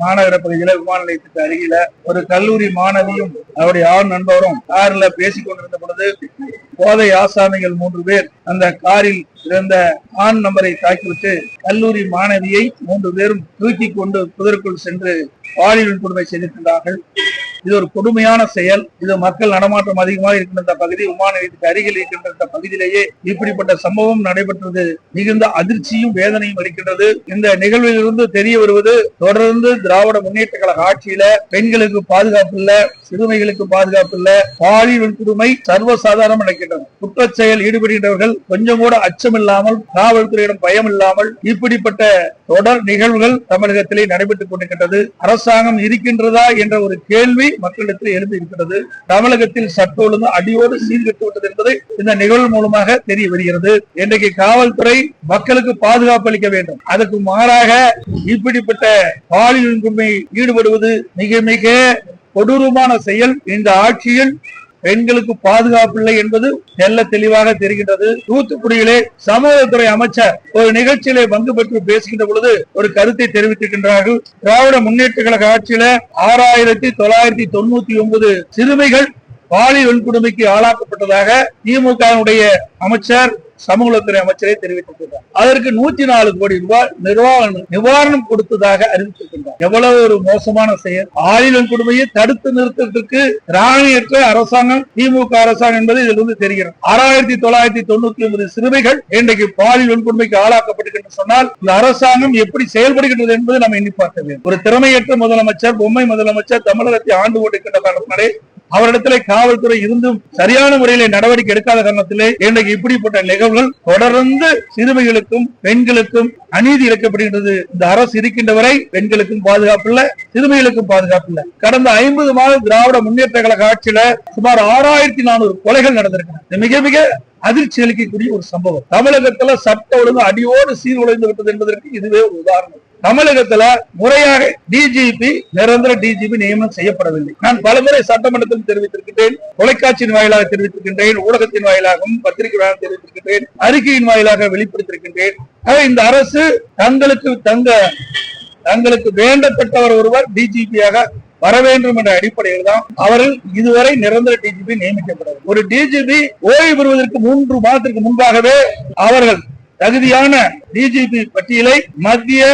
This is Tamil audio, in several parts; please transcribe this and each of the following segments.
மாநகர பகுதியில விமான நிலையத்துக்கு அருகில ஒரு கல்லூரி மாணவியும் அவருடைய ஆண் நண்பரும் கார்ல பேசிக் கொண்டிருந்த பொழுது போதை ஆசாமிகள் மூன்று பேர் அந்த காரில் இருந்த ஆண் நம்பரை தாக்கிவிட்டு கல்லூரி மாணவியை மூன்று பேரும் தூக்கி கொண்டு புதற்குள் சென்று பாலியல் கொடுமை செய்திருக்கிறார்கள் இது ஒரு கொடுமையான செயல். இது மக்கள் நடமாட்டம் அதிகமாக இருக்கின்ற பகுதி விமான நிலையத்துக்கு அருகில் இருக்கின்ற இந்த பகுதியிலேயே இப்படிப்பட்ட சம்பவம் நடைபெற்றது. மிகுந்த அதிர்ச்சியும் வேதனையும் அளிக்கின்றது. இந்த நிகழ்விலிருந்து தெரிய வருவது தொடர்ந்து திராவிட முன்னேற்ற கழக ஆட்சியில பெண்களுக்கு பாதுகாப்பு இல்ல சிறுமைகளுக்கு பாதுகாப்பு இல்ல பாலியல் கொடுமை சர்வசாதாரணம் நடக்கின்றது. குற்ற செயல் ஈடுபடுகின்றவர்கள் கொஞ்சம் கூட அச்சம் இல்லாமல் காவல்துறையிடம் பயம் இல்லாமல் இப்படிப்பட்ட தொடர் நிகழ்வுகள் தமிழகத்திலே நடைபெற்றுக் கொண்டிருக்கின்றது. அரசாங்கம் இருக்கின்றதா என்ற ஒரு கேள்வி மக்களிடத்தில் எழுந்து இருக்கிறது. தமிழகத்தில் சட்ட ஒழுங்கு அடியோடு சீர்கெட்டு விட்டது என்பது இந்த நிகழ்வு மூலமாக தெரிய வருகிறது. இன்றைக்கு காவல்துறை மக்களுக்கு பாதுகாப்பு அளிக்க வேண்டும். அதற்கு மாறாக இப்படிப்பட்ட பாலியல் ஈடுபடுவது மிக மிக கொடூரமான செயல். இந்த ஆட்சியில் பெண்களுக்கு பாதுகாப்பு இல்லை என்பது தெல்ல தெளிவாக தெரிகின்றது. தூத்துக்குடியிலே சமூகத்துறை அமைச்சர் ஒரு நிகழ்ச்சியிலே பங்கு பெற்று பேசுகின்ற பொழுது ஒரு கருத்தை தெரிவித்திருக்கின்றார்கள். திராவிட முன்னேற்ற கழக ஆட்சியில ஆறாயிரத்தி தொள்ளாயிரத்தி தொண்ணூத்தி ஒன்பது சிறுமிகள் பாலியல் வன்கொடுமைக்கு ஆளாக்கப்பட்டதாக திமுகவுடைய அமைச்சர் சமூகத்துறை அமைச்சரே தெரிவித்திருக்கிறார். அதற்கு நூத்தி நாலு கோடி ரூபாய் நிர்வாகம் நிவாரணம் கொடுத்ததாக அறிவித்திருக்கின்றார் எவ்வளவு ஒரு மோசமான செயல். ஆயுதம் கொடுமையை தடுத்து நிறுத்தத்திற்கு ராணியற்ற அரசாங்கம் திமுக அரசாங்கம் என்பது இதில் இருந்து தெரிகிறது. ஆறாயிரத்தி தொள்ளாயிரத்தி தொண்ணூத்தி ஒன்பது சிறுமிகள் இன்றைக்கு பாலியல் வன்கொடுமைக்கு ஆளாக்கப்பட்டிருக்கின்ற சொன்னால் இந்த அரசாங்கம் எப்படி செயல்படுகின்றது என்பது நாம் எண்ணி பார்க்க வேண்டும். ஒரு திறமையற்ற முதலமைச்சர் பொம்மை முதலமைச்சர் தமிழகத்தை ஆண்டு கொண்டிருக்கின்ற காரணத்தினாலே அவரிடத்திலே காவல்துறை இருந்தும் சரியான முறையிலே நடவடிக்கை எடுக்காத காரணத்திலே இன்றைக்கு இப்படிப்பட்ட நிகழ்வுகள் தொடர்ந்து சிறுமிகளுக்கும் பெண்களுக்கும் அநீதி இழைக்கப்படுகின்றது. இந்த அரசு இருக்கின்ற வரை பெண்களுக்கும் பாதுகாப்பு இல்ல சிறுமிகளுக்கும் பாதுகாப்பு இல்ல. கடந்த ஐம்பது மாத திராவிட முன்னேற்ற கழக ஆட்சியில சுமார் ஆறாயிரத்தி நானூறு கொலைகள் நடந்திருக்கின்றன. மிக மிக அதிர்ச்சி அளிக்கக்கூடிய ஒரு சம்பவம். தமிழகத்துல சட்ட ஒழுங்கு அடியோடு சீர்குலைந்து விட்டது என்பதற்கு இதுவே ஒரு உதாரணம். தமிழகத்துல முறையாக டிஜிபி நிரந்தர டிஜிபி நியமனம் செய்யப்படவில்லை. நான் பலமுறை சட்டமன்றத்தில் தெரிவித்திருக்கின்றேன் தொலைக்காட்சியின் வாயிலாக தெரிவித்திருக்கின்றேன் ஊடகத்தின் வாயிலாகவும் பத்திரிகை வாயிலாக தெரிவித்திருக்கின்றேன் அறிக்கையின் வாயிலாக வெளிப்படுத்திருக்கின்றேன். இந்த அரசு தங்களுக்கு தங்க தங்களுக்கு வேண்டப்பட்டவர் ஒருவர் டிஜிபியாக வர வேண்டும் என்ற அடிப்படையில் தான் அவர்கள் இதுவரை நிரந்தர டிஜிபி நியமிக்கப்படவில்லை ஒரு டிஜிபி ஓய்வு பெறுவதற்கு மூன்று மாதத்திற்கு முன்பாகவே அவர்கள் தகுதியான டிஜிபி பட்டியலை மத்திய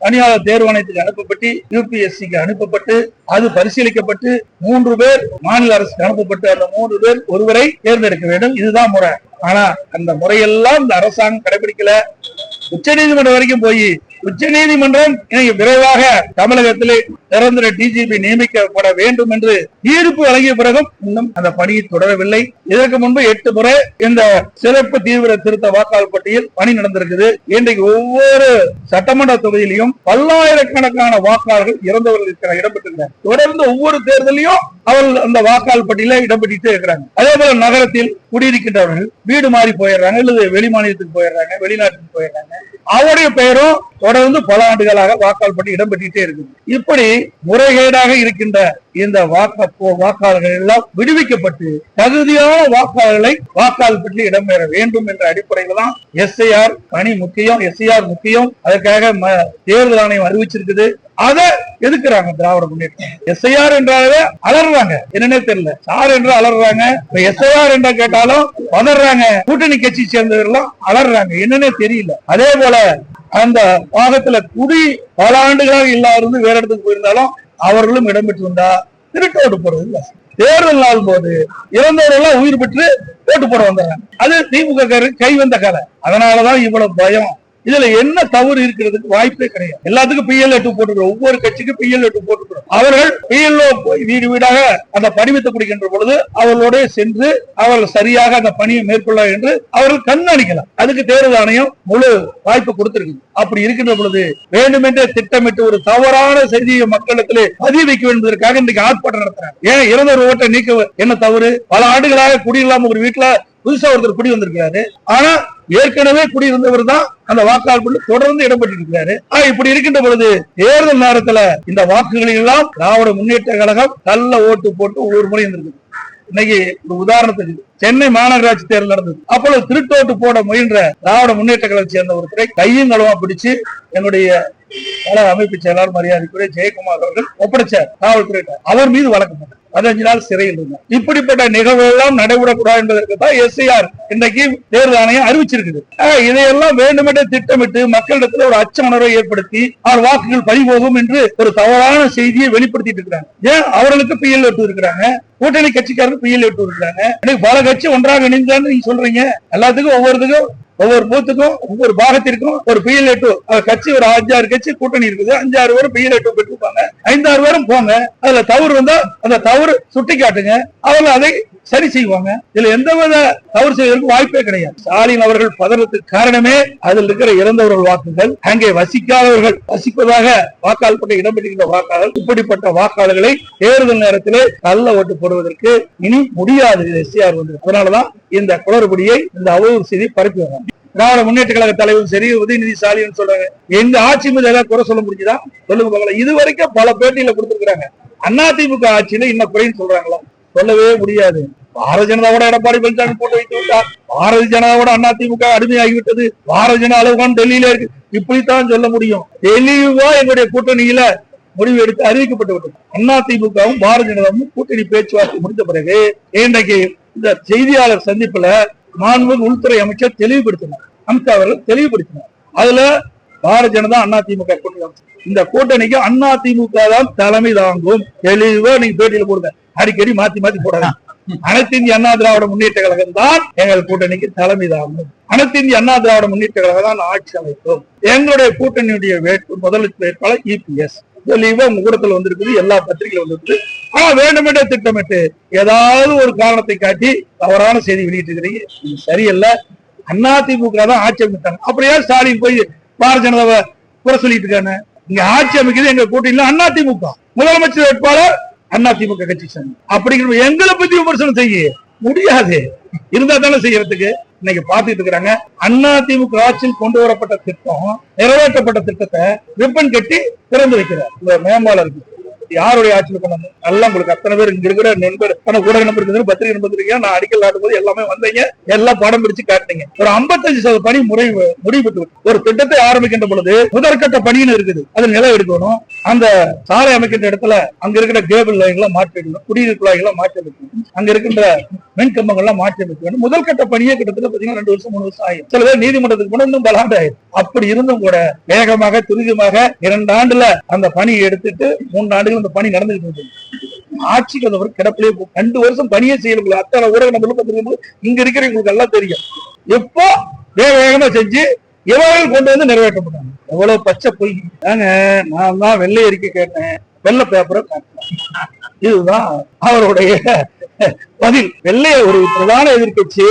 பணியாளர் தேர்வாணையத்துக்கு அனுப்பப்பட்டு யூபிஎஸ்சிக்கு அனுப்பப்பட்டு அது பரிசீலிக்கப்பட்டு மூன்று பேர் மாநில அரசுக்கு அனுப்பப்பட்டு அந்த மூன்று பேர் ஒருவரை தேர்ந்தெடுக்க வேண்டும். இதுதான் முறை. ஆனா அந்த முறையெல்லாம் இந்த அரசாங்கம் கடைபிடிக்கல. உச்ச நீதிமன்றம் வரைக்கும் போய் உச்ச நீதிமன்றம் விரைவாக தமிழகத்திலே நிரந்தர டிஜிபி நியமிக்கப்பட வேண்டும் என்று தீர்ப்பு வழங்கிய பிறகும் இன்னும் அந்த பணியை தொடரவில்லை. இதற்கு முன்பு எட்டு முறை இந்த சிறப்பு தீவிர திருத்த வாக்காளர் பட்டியல் பணி நடந்திருக்குது. இன்றைக்கு ஒவ்வொரு சட்டமன்ற தொகுதியிலையும் பல்லாயிரக்கணக்கான வாக்காளர்கள் இறந்தவர்கள் இருக்கிற இடம்பெற்றிருக்கிறார் தொடர்ந்து ஒவ்வொரு தேர்தலையும் அவர்கள் அந்த வாக்காளர் பட்டியல இடம்பெற்றுட்டே இருக்கிறாங்க. அதே போல நகரத்தில் குடியிருக்கின்றவர்கள் வீடு மாறி போயிடுறாங்க அல்லது வெளி மாநிலத்துக்கு போயிடுறாங்க வெளிநாட்டுக்கு போயிடுறாங்க. அவருடைய பெயரும் தொடர்ந்து பல ஆண்டுகளாக வாக்கால் பண்ணி இடம்பெற்றே இருக்குது. இப்படி முறைகேடாக இருக்கின்ற இந்த வாக்க வாக்காளர்கள் எல்லாம் விடுவிக்கப்பட்டு தகுதியான வாக்காளர்களை வாக்காளர் பற்றி இடம்பெற வேண்டும் என்ற அடிப்படையில் தான் எஸ்ஐஆர் பணி முக்கியம் எஸ்ஐஆர் முக்கியம். அதற்காக தேர்தல் ஆணையம் அறிவிச்சிருக்குது. அதை எதுக்குறாங்க திராவிட முன்னேற்றம் எஸ்ஐஆர் என்றாலே அலறாங்க என்னன்னே தெரியல. சார் என்று அலறாங்க இப்ப எஸ்ஐஆர் என்ற கேட்டாலும் வளர்றாங்க கூட்டணி கட்சி சேர்ந்தவர்கள் அலறாங்க என்னன்னே தெரியல. அதே போல அந்த பாகத்துல குடி பல ஆண்டுகளாக இருந்து வேற இடத்துக்கு போயிருந்தாலும் அவர்களும் இடம்பெற்று வந்தா திருட்டு ஓட்டு போறது இல்ல. தேர்தல் நாள் போது இறந்தவர்கள் உயிர் பெற்று ஓட்டு போட வந்துடுறாங்க அது திமுக கை வந்த கதை. அதனாலதான் இவ்வளவு பயம். இதுல என்ன தவறு இருக்கிறதுக்கு வாய்ப்பே கிடையாது. எல்லாத்துக்கும் பிஎல் எட்டு போட்டுக்கிறோம் ஒவ்வொரு கட்சிக்கும் பிஎல் எட்டு போட்டுக்கிறோம் அவர்கள் பிஎல்ஓ வீடு வீடாக அந்த படிவத்தை குடிக்கின்ற பொழுது அவர்களோட சென்று அவர்கள் சரியாக அந்த பணியை மேற்கொள்ள என்று அவர்கள் கண்காணிக்கலாம். அதுக்கு தேர்தல் ஆணையம் முழு வாய்ப்பு கொடுத்திருக்கு அப்படி இருக்கின்ற பொழுது வேண்டுமென்றே திட்டமிட்டு ஒரு தவறான செய்தியை மக்களிடத்திலே பதிய வைக்க என்பதற்காக இன்னைக்கு ஆர்ப்பாட்டம் நடத்துறாங்க. ஏன் இறந்த ஒரு ஓட்டை நீக்க என்ன தவறு? பல ஆண்டுகளாக குடியில்லாம ஒரு வீட்டுல புதுசா ஒருத்தர் குடி வந்திருக்காரு ஆனா ஏற்கனவே குடியிருந்தவர் தான் அந்த வாக்காளர் தொடர்ந்து இடம்பெற்று இருக்கிறாரு ஆனா இப்படி இருக்கின்ற பொழுது தேர்தல் நேரத்துல இந்த வாக்குகளை எல்லாம் திராவிட முன்னேற்ற கழகம் நல்ல ஓட்டு போட்டு ஒவ்வொரு முறை இருந்திருக்கு இன்னைக்கு ஒரு உதாரணத்துக்கு சென்னை மாநகராட்சி தேர்தல் நடந்தது. அப்பொழுது திருட்டோட்டு போட முயன்ற திராவிட முன்னேற்ற கழகத்தை சேர்ந்த ஒருத்தரை கையும் களவா பிடிச்சு என்னுடைய கழக அமைப்பு செயலாளர் மரியாதைக்குரிய ஜெயக்குமார் அவர்கள் ஒப்படைச்சார் காவல்துறை அவர் மீது வழக்கு போட்டார் பதினஞ்சு நாள் சிறையில் இருந்தார். இப்படிப்பட்ட நிகழ்வு எல்லாம் நடைபெறக்கூடாது என்பதற்கு தான் எஸ்ஐஆர் இன்றைக்கு தேர்தல் ஆணையம் அறிவிச்சிருக்குது. இதையெல்லாம் வேண்டுமென்றே திட்டமிட்டு மக்களிடத்துல ஒரு அச்ச உணர்வை ஏற்படுத்தி அவர் வாக்குகள் பறிபோகும் என்று ஒரு தவறான செய்தியை வெளிப்படுத்திட்டு இருக்கிறாங்க. ஏன்? அவர்களுக்கு பிஎல் எட்டு இருக்கிறாங்க கூட்டணி கட்சிக்காரருக்கு பிஎல் எட்டு இருக்கிறாங்க பல கட்சி ஒன்றாக இணைந்தான்னு நீங்க சொல்றீங்க. எல்லாத்துக்கும் ஒவ்வொருத்துக்கும் ஒவ்வொரு பூத்துக்கும் ஒவ்வொரு பாகத்திற்கும் ஒரு பிஎல் எட்டு கட்சி ஒரு அஞ்சாறு கட்சி கூட்டணி இருக்குது. அஞ்சாறு பேரும் பிஎல் எட்டு பெற்றுப்பாங்க. ஐந்தாறு பேரும் போங்க. அதுல தவறு வந்தா அந்த தவறு சுட்டி காட்டுங்க அவர்கள் அதை சரி செய்வாங்க. இதுல எந்தவித தவறு செய்வதற்கு வாய்ப்பே கிடையாது. ஸ்டாலின் அவர்கள் பதறதுக்கு காரணமே அதில் இருக்கிற இறந்தவர்கள் வாக்குகள் அங்கே வசிக்காதவர்கள் வசிப்பதாக வாக்காளப்பட்ட இடம்பெற்றிருக்கிற வாக்காளர் இப்படிப்பட்ட வாக்காளர்களை தேர்தல் நேரத்திலே கள்ள ஓட்டு போடுவதற்கு இனி முடியாது. எஸ்ஆர் வந்து. அதனாலதான் இந்த குளறுபடியை இந்த அவதூறு செய்தி பரப்பி வர்றாங்க. திராவிட முன்னேற்ற கழக தலைவரும் சரி உதயநிதி ஸ்டாலின் சொல்றாங்க. எங்க ஆட்சி மீது ஏதாவது குறை சொல்ல முடியுதா சொல்லுங்க பார்க்கலாம் இது வரைக்கும் பல பேட்டியில கொடுத்திருக்கிறாங்க. அதிமுக ஆட்சியில இன்னும் குறைன்னு சொல்றாங்களா? சொல்லவே முடியாது. பாரதிய ஜனதாவோட எடப்பாடி பழனிசாமி போட்டு வைத்து விட்டார். பாரதிய ஜனதாவோட அதிமுக அடிமையாகிவிட்டது. பாரதிய ஜனதா அளவுகான் டெல்லியில இருக்கு. இப்படித்தான் சொல்ல முடியும். தெளிவா எங்களுடைய கூட்டணியில முடிவு எடுத்து அறிவிக்கப்பட்டு விட்டது அதிமுகவும் பாரதிய ஜனதாவும் கூட்டணி பேச்சுவார்த்தை முடிந்த பிறகு இன்றைக்கு இந்த செய்தியாளர் சந்திப்புல மாண்பு உள்துறை அமைச்சர் தெளிவுபடுத்தினார். அமித்ஷா அவர்கள் தெளிவுபடுத்தினார். அதுல பாரதிய ஜனதா அதிமுக கூட்டணி இந்த கூட்டணிக்கு அண்ணா திமுக தான் தலைமை தாங்கும். தெளிவா நீங்க பேட்டியில போடுங்க. அடிக்கடி மாத்தி மாத்தி போடாங்க அனைத்து இந்திய அண்ணா திராவிட முன்னேற்ற கழகம் தான் எங்கள் கூட்டணிக்கு தலைமை தாங்கும். அனைத்து இந்திய அண்ணா திராவிட முன்னேற்ற கழகம் தான் ஆட்சி அமைக்கும். எங்களுடைய கூட்டணியுடைய வேட்பு முதல் வேட்பாளர் இபிஎஸ் தெளிவா உங்க கூடத்துல வந்திருக்குது எல்லா பத்திரிகையில வந்திருக்கு ஆனா வேண்டுமென்றே திட்டமிட்டு ஏதாவது ஒரு காரணத்தை காட்டி தவறான செய்தி வெளியிட்டு இருக்கிறீங்க இது சரியல்ல. அதிமுக தான் ஆட்சி அமைத்தாங்க அப்படியே ஸ்டாலின் போய் பாரதிய ஜனதாவை குறை சொல்லிட்டு இருக்காங்க இங்க ஆட்சி அமைக்கிறது எங்க கூட்டணியில அதிமுக முதலமைச்சர் வேட்பாளர் அதிமுக கட்சி சேர்ந்து. அப்படிங்கிற எங்களை பத்தி விமர்சனம் செய்ய முடியாது. இருந்தா தானே செய்யறதுக்கு. இன்னைக்கு பாத்துட்டு இருக்கிறாங்க. அண்ணா திமுக ஆட்சியில் கொண்டு வரப்பட்ட திட்டம் நிறைவேற்றப்பட்ட திட்டத்தை ரிப்பன் கட்டி திறந்து வைக்கிறார். இந்த மேம்பாளருக்கு யாருடைய ஆட்சியில் கொண்டு வந்தோம் நல்லா உங்களுக்கு அத்தனை பேர் இங்க இருக்கிற நண்பர் ஆனா ஊடக நம்பர் இருக்குது பத்திரிகை நம்பர் இருக்கீங்க. நான் அடிக்கல் நாட்டும் போது எல்லாமே வந்தீங்க. எல்லாம் படம் பிடிச்சு காட்டினீங்க. ஒரு 55% சதவீத பணி முறை முடிவுபட்டு விட்டது. ஒரு திட்டத்தை ஆரம்பிக்கின்ற பொழுது முதற்கட்ட பணின்னு இருக்குது. அது நிலம் எடுக்கணும். அந்த சாலை அமைக்கின்ற இடத்துல அங்க இருக்கிற கேபிள் லைன்களை மாற்றி எடுக்கணும். குடிநீர் குழாய்களை மாற்றி எடுக்கணும். அங்க இருக்கின்ற மின் கம்பங்கள்லாம் மாற்றி அமைக்க வேண்டும். முதல் கட்ட பணியே கிட்டத்தட்ட பாத்தீங்கன்னா ரெண்டு வருஷம் மூணு வருஷம் ஆகும் சில பேர் நீதிமன்றத்துக்கு போனா இன்னும் பல ஆயிடும் அப்படி இருந்தும் கூட வேகமாக துரிதமாக இரண்டு ஆண்டுல அந்த பணியை எடுத்துட்டு மூன்று ஆண்டுகள் அந்த பணி நடந்துட்டு இருந்தது. ஆட்சிக்கு வந்தவர் கிடப்பிலே ரெண்டு வருஷம் பணியே செய்யல அத்தனை ஊடக நம்பர் பார்த்துருக்கும் இங்க இருக்கிறவங்களுக்கு எல்லாம் தெரியும். எப்போ? வேக வேகமா செஞ்சு எவ்வளவு கொண்டு வந்து நிறைவேற்றப்பட்டாங்க? எவ்வளவு பச்சை பொய் தாங்க நான் தான் வெள்ளை அறிக்கை கேட்டேன். வெள்ளை பேப்பரை காட்டினேன் இதுதான் அவருடைய பதில். வெள்ளை ஒரு பிரதான எதிர்க்கட்சி